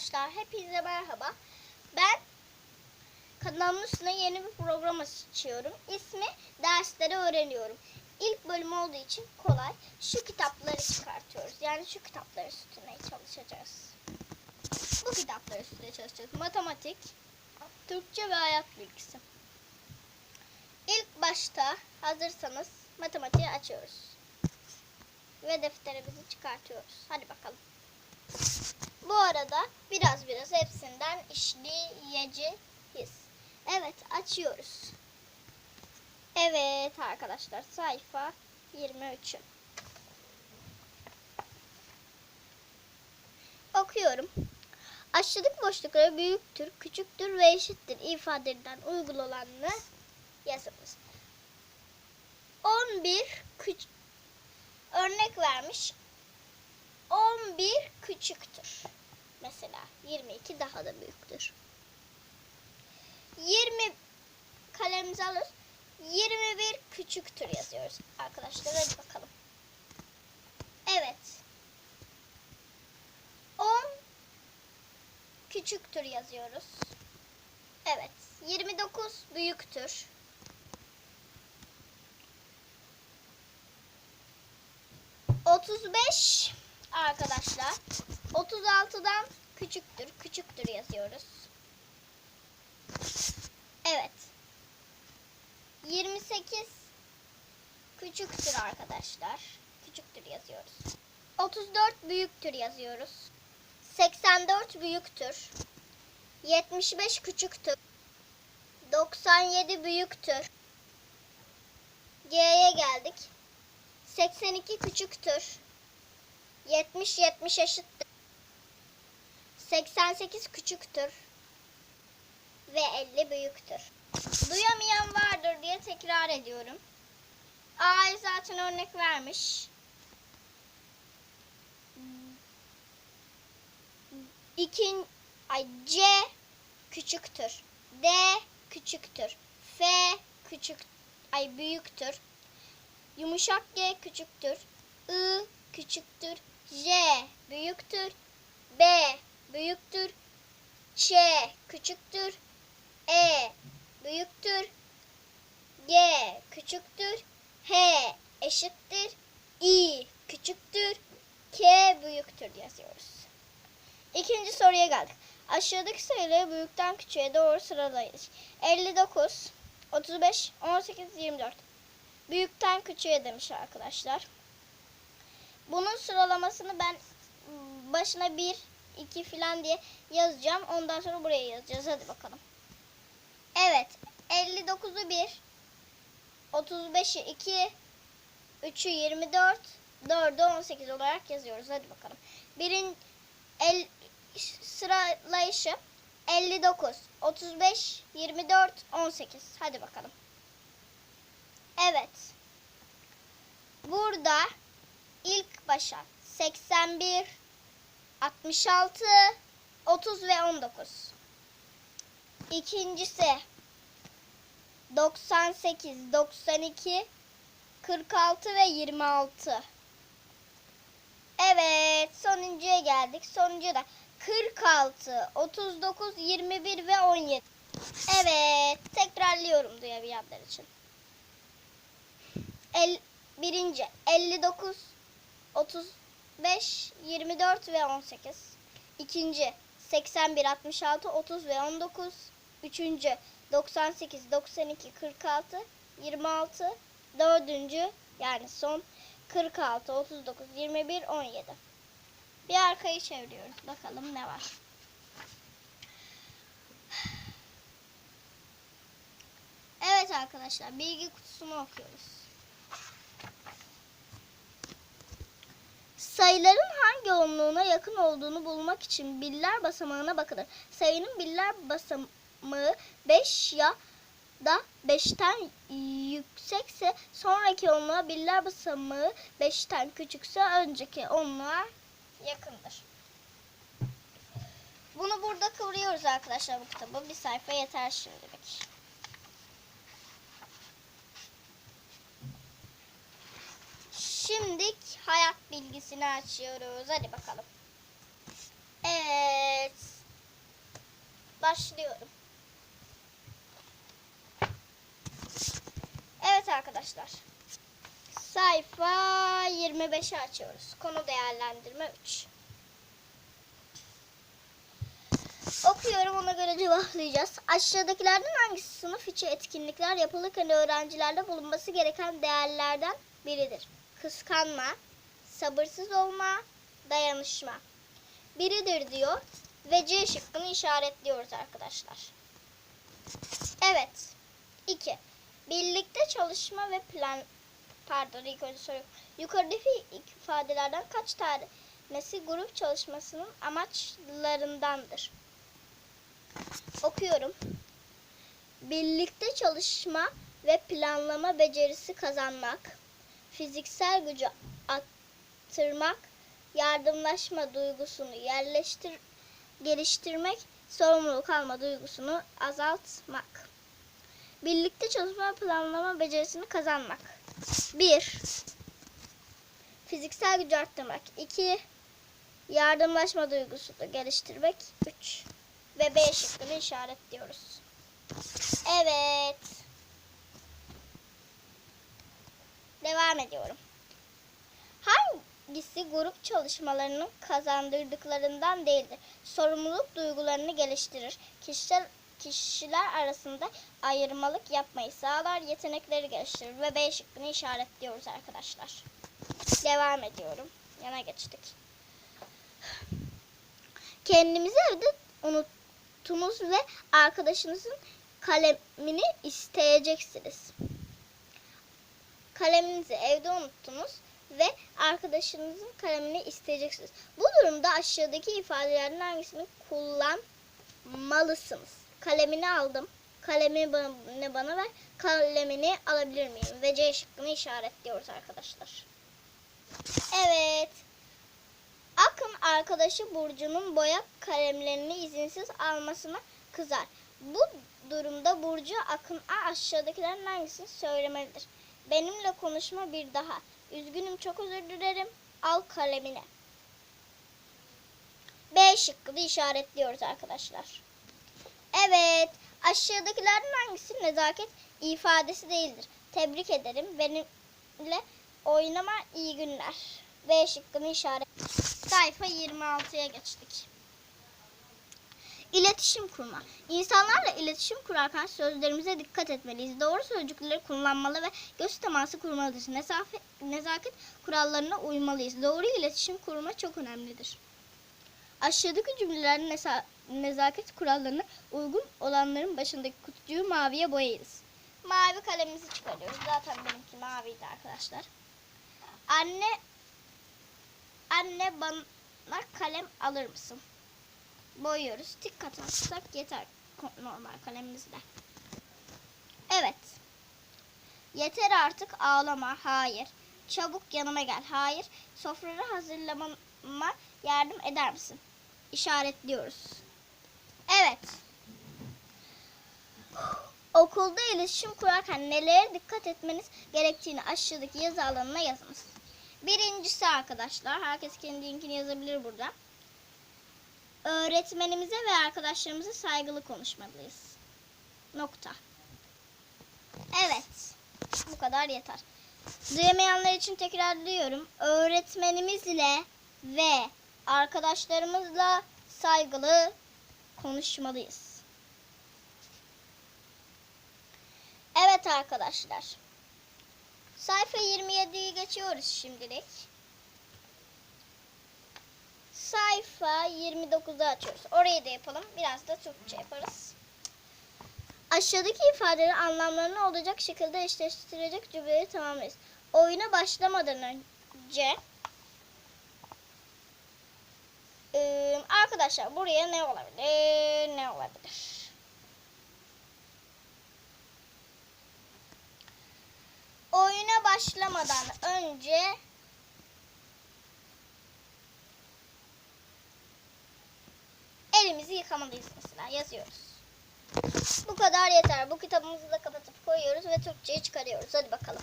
Arkadaşlar hepinize merhaba. Ben kanalımın üstüne yeni bir program açıyorum. İsmi Dersleri Öğreniyorum. İlk bölüm olduğu için kolay. Şu kitapları çıkartıyoruz. Yani şu kitapları üstüne çalışacağız. Bu kitapları üstüne çalışacağız. Matematik, Türkçe ve hayat bilgisi. İlk başta hazırsanız matematiği açıyoruz. Ve defterimizi çıkartıyoruz. Hadi bakalım. Bu arada biraz biraz hepsinden işleyeceğiz. Evet açıyoruz. Evet arkadaşlar sayfa 23. Okuyorum. Aşağıdaki boşluklara büyüktür, küçüktür ve eşittir ifadelerinden uygulu olanını yazınız. 11 küç örnek vermiş. 11 küçüktür. Mesela 22 daha da büyüktür. 20 kalemimizi alıyoruz. 21 küçüktür yazıyoruz arkadaşlar. Hadi bakalım. Evet. 10 küçüktür yazıyoruz. Evet. 29 büyüktür. Otuz beş arkadaşlar. 36'dan küçüktür. Küçüktür yazıyoruz. Evet. 28 küçüktür arkadaşlar. Küçüktür yazıyoruz. 34 büyüktür yazıyoruz. 84 büyüktür. 75 küçüktür. 97 büyüktür. G'ye geldik. 82 küçüktür. 70 70 eşittir. 88 küçüktür. Ve 50 büyüktür. Duyamayan vardır diye tekrar ediyorum. A zaten örnek vermiş. İkin, ay C küçüktür. D küçüktür. F küçük ay büyüktür. Yumuşak G küçüktür. I küçüktür. J büyüktür. B büyüktür. Ç küçüktür. E büyüktür. G küçüktür. H eşittir. I küçüktür. K büyüktür yazıyoruz. İkinci soruya geldik. Aşağıdaki sayıları büyükten küçüğe doğru sıralayınız. 59, 35, 18, 24. Büyükten küçüğe demiş arkadaşlar. Bunun sıralamasını ben başına 1, 2 falan diye yazacağım. Ondan sonra buraya yazacağız. Hadi bakalım. Evet. 59'u 1, 35'i 2, 3'ü 24, 4'ü 18 olarak yazıyoruz. Hadi bakalım. Birin el, sıralayışı 59, 35, 24, 18. Hadi bakalım. Evet. Burada ilk başa 81, 66, 30 ve 19. İkincisi 98, 92, 46 ve 26. Evet, sonuncuya geldik. Sonuncu da 46, 39, 21 ve 17. Evet, tekrarlıyorum duyabilenler için. El, birinci 59, 35, 24 ve 18. İkinci 81, 66, 30 ve 19. Üçüncü 98, 92, 46, 26. Dördüncü yani son 46, 39, 21, 17. Bir arkayı çeviriyoruz. Bakalım ne var. Evet arkadaşlar bilgi kutusunu okuyoruz. Sayıların hangi onluğuna yakın olduğunu bulmak için biller basamağına bakılır. Sayının biller basamağı 5 ya da 5'ten yüksekse sonraki onluğa biller basamağı 5'ten küçükse önceki onluğa yakındır. Bunu burada kıvırıyoruz arkadaşlar bu kitabı. Bir sayfa yeter şimdilik. Şimdi hayat bilgisini açıyoruz. Hadi bakalım. Evet. Başlıyorum. Evet arkadaşlar. Sayfa 25'i açıyoruz. Konu değerlendirme 3. Okuyorum ona göre cevaplayacağız. Aşağıdakilerden hangisi sınıf içi etkinlikler yapılırken öğrencilerde bulunması gereken değerlerden biridir? Kıskanma, sabırsız olma, dayanışma. Biridir diyor ve C şıkkını işaretliyoruz arkadaşlar. Evet. 2. Birlikte çalışma ve plan pardon ilk önce soruyorum. Yukarıdaki ifadelerden kaç tanesi grup çalışmasının amaçlarındandır? Okuyorum. Birlikte çalışma ve planlama becerisi kazanmak, fiziksel gücü arttırmak, yardımlaşma duygusunu yerleştir geliştirmek, sorumluluk alma duygusunu azaltmak. Birlikte çalışma planlama becerisini kazanmak. 1. Fiziksel gücü arttırmak. 2. Yardımlaşma duygusunu geliştirmek. 3 ve B şıkkını işaretliyoruz. Evet. Devam ediyorum. Hangisi grup çalışmalarının kazandırdıklarından değildir? Sorumluluk duygularını geliştirir. Kişiler kişiler arasında ayırmalık yapmayı sağlar, yetenekleri geliştirir ve B şıkkını işaretliyoruz arkadaşlar. Devam ediyorum. Yana geçtik. Kendimizi evde unuttunuz ve arkadaşınızın kalemini isteyeceksiniz. Kaleminizi evde unuttunuz ve arkadaşınızın kalemini isteyeceksiniz. Bu durumda aşağıdaki ifadelerden hangisini kullanmalısınız? Kalemini aldım. Kalemini bana, bana ver. Kalemini alabilir miyim? Ve C şıkkını işaretliyoruz arkadaşlar. Evet. Akın arkadaşı Burcu'nun boya kalemlerini izinsiz almasına kızar. Bu durumda Burcu Akın'a aşağıdakilerin hangisini söylemelidir? Benimle konuşma bir daha. Üzgünüm çok özür dilerim. Al kalemini. B şıkkını işaretliyoruz arkadaşlar. Evet. Aşağıdakilerden hangisi nezaket ifadesi değildir? Tebrik ederim. Benimle oynama iyi günler. B şıkkını işaret. Sayfa 26'ya geçtik. İletişim kurma. İnsanlarla iletişim kurarken sözlerimize dikkat etmeliyiz. Doğru sözcükleri kullanmalı ve göz teması kurmalıyız. Nezafe, nezaket kurallarına uymalıyız. Doğru iletişim kurma çok önemlidir. Aşağıdaki cümlelerin neza- nezaket kurallarına uygun olanların başındaki kutucuğu maviye boyayız. Mavi kalemimizi çıkarıyoruz. Zaten benimki maviydi arkadaşlar. Anne anne bana kalem alır mısın? Boyuyoruz. Tik atarsak yeter normal kalemimizle. Evet. Yeter artık ağlama. Hayır. Çabuk yanıma gel. Hayır. Sofrayı hazırlamama yardım eder misin? İşaretliyoruz. Evet. Okulda iletişim kurarken nelere dikkat etmeniz gerektiğini aşağıdaki yazı alanına yazınız. Birincisi arkadaşlar, herkes kendininkini yazabilir burada. Öğretmenimize ve arkadaşlarımıza saygılı konuşmalıyız. Nokta. Evet. Bu kadar yeter. Duyamayanlar için tekrarlıyorum. Öğretmenimizle ve arkadaşlarımızla saygılı konuşmalıyız. Evet arkadaşlar. Sayfa 27'yi geçiyoruz şimdilik. Sayfa 29'u açıyoruz. Orayı da yapalım. Biraz da Türkçe yaparız. Aşağıdaki ifadeleri anlamlarını olacak şekilde eşleştirecek cümleleri tamamlayız. Oyuna başlamadan önce ee, arkadaşlar buraya ne olabilir? Ne olabilir? Oyuna başlamadan önce elimizi yıkamalıyız mesela yazıyoruz. Bu kadar yeter. Bu kitabımızı da kapatıp koyuyoruz ve Türkçeyi çıkarıyoruz. Hadi bakalım.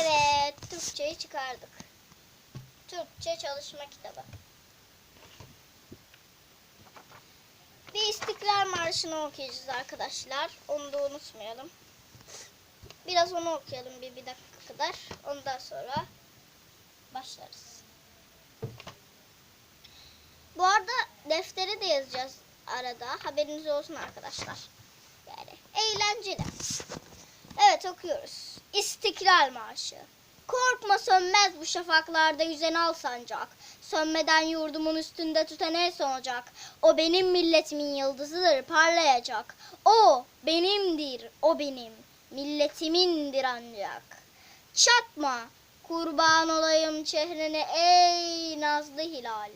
Evet, Türkçeyi çıkardık. Türkçe çalışma kitabı. İstiklal Marşı'nı okuyacağız arkadaşlar. Onu da unutmayalım. Biraz onu okuyalım bir, bir dakika kadar. Ondan sonra başlarız. Bu arada defteri de yazacağız arada. Haberiniz olsun arkadaşlar. Yani eğlenceli. Evet okuyoruz. İstiklal Marşı. Korkma sönmez bu şafaklarda yüzen al sancak. Sönmeden yurdumun üstünde tüten el sonacak. O benim milletimin yıldızıdır parlayacak. O benimdir, o benim. Milletimindir ancak. Çatma, kurban olayım çehrine ey nazlı hilal.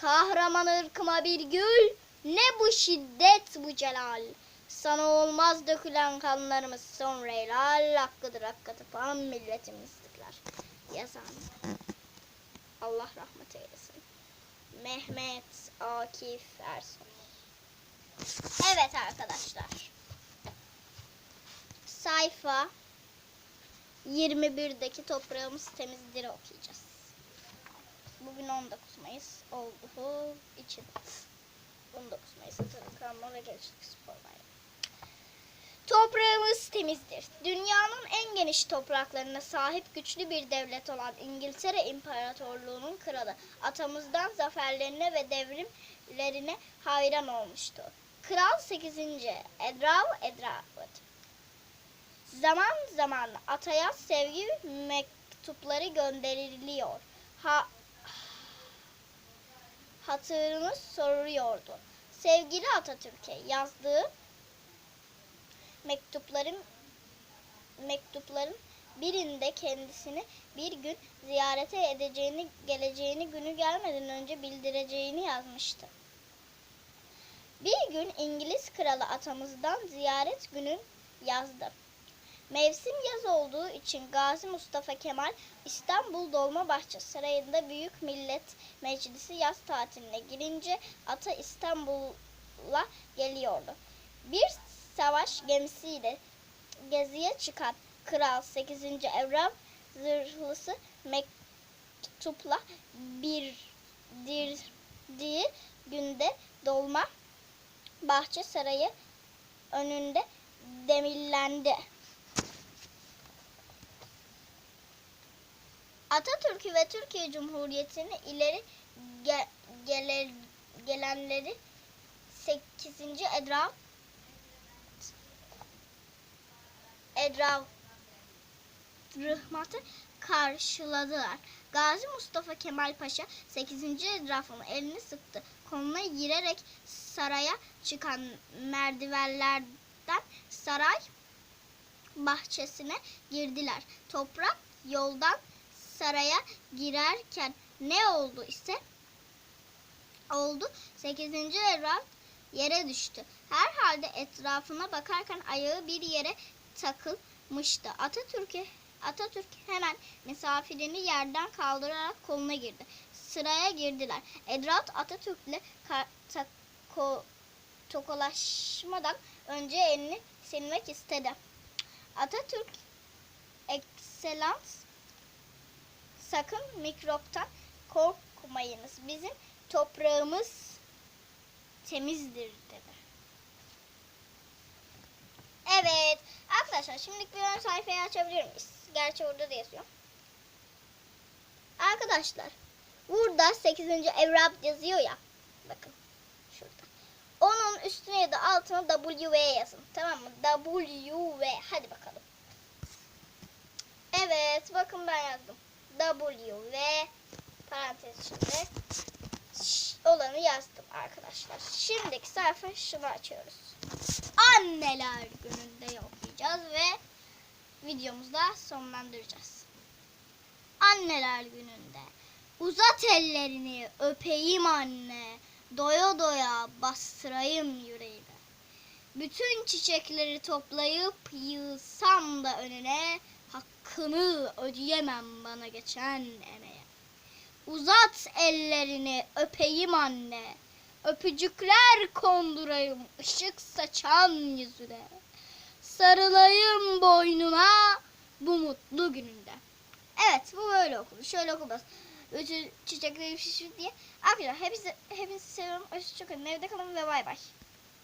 Kahraman ırkıma bir gül, ne bu şiddet bu celal. Sana olmaz dökülen kanlarımız sonra helal hakkıdır hakkı tıpan milletimizdirler. Yazan. Allah rahmet eylesin. Mehmet Akif Ersoy. Evet arkadaşlar. Sayfa 21'deki toprağımız temizdir okuyacağız. Bugün 19 Mayıs olduğu için 19 Mayıs Atatürk Anma ve Gençlik Spor. Toprağımız temizdir. Dünyanın en geniş topraklarına sahip güçlü bir devlet olan İngiltere İmparatorluğu'nun kralı atamızdan zaferlerine ve devrimlerine hayran olmuştu. Kral 8. Edrav Edravut. Zaman zaman ataya sevgi mektupları gönderiliyor. Ha, hatırını soruyordu. Sevgili Atatürk'e yazdığı mektupların mektupların birinde kendisini bir gün ziyarete edeceğini, geleceğini günü gelmeden önce bildireceğini yazmıştı. Bir gün İngiliz kralı atamızdan ziyaret günün yazdı. Mevsim yaz olduğu için Gazi Mustafa Kemal İstanbul Dolmabahçe Sarayı'nda Büyük Millet Meclisi yaz tatiline girince ata İstanbul'a geliyordu. Bir savaş gemisiyle geziye çıkan Kral 8. Evram zırhlısı mektupla bildirdiği günde dolma bahçe sarayı önünde demirlendi. Atatürk'ü ve Türkiye Cumhuriyeti'ni ileri ge- gele- gelenleri 8. Edra Edra Rıhmat'ı karşıladılar. Gazi Mustafa Kemal Paşa 8. etrafının elini sıktı. Koluna girerek saraya çıkan merdivenlerden saray bahçesine girdiler. Toprak yoldan saraya girerken ne oldu ise oldu. 8. evlat yere düştü. Herhalde etrafına bakarken ayağı bir yere takılmıştı. Atatürk'e Atatürk hemen misafirini yerden kaldırarak koluna girdi. Sıraya girdiler. Edrat Atatürk'le ka- ta- ko- tokalaşmadan önce elini silmek istedi. Atatürk Excellence sakın mikroptan korkmayınız. Bizim toprağımız temizdir dedi. Evet. Arkadaşlar şimdilik bir ön sayfayı açabilir miyiz? Gerçi orada da yazıyor. Arkadaşlar burada 8. evrap yazıyor ya. Bakın şurada. Onun üstüne ya da altına W yazın. Tamam mı? W Hadi bakalım. Evet. Bakın ben yazdım. W ve parantez içinde olanı yazdım arkadaşlar. Şimdiki sayfa şunu açıyoruz. Anneler gününde okuyacağız ve videomuzda sonlandıracağız. Anneler gününde uzat ellerini öpeyim anne. Doya doya bastırayım yüreğime. Bütün çiçekleri toplayıp yığsam da önüne hakkını ödeyemem bana geçen emeğe. Uzat ellerini öpeyim anne. Öpücükler kondurayım ışık saçan yüzüne. Sarılayım boynuna bu mutlu gününde. Evet bu böyle okunur. Şöyle okunmaz. Bütün çiçekleri şişir diye. Arkadaşlar hepinizi, hepinizi seviyorum. Hoşçakalın. Evde kalın ve bay bay.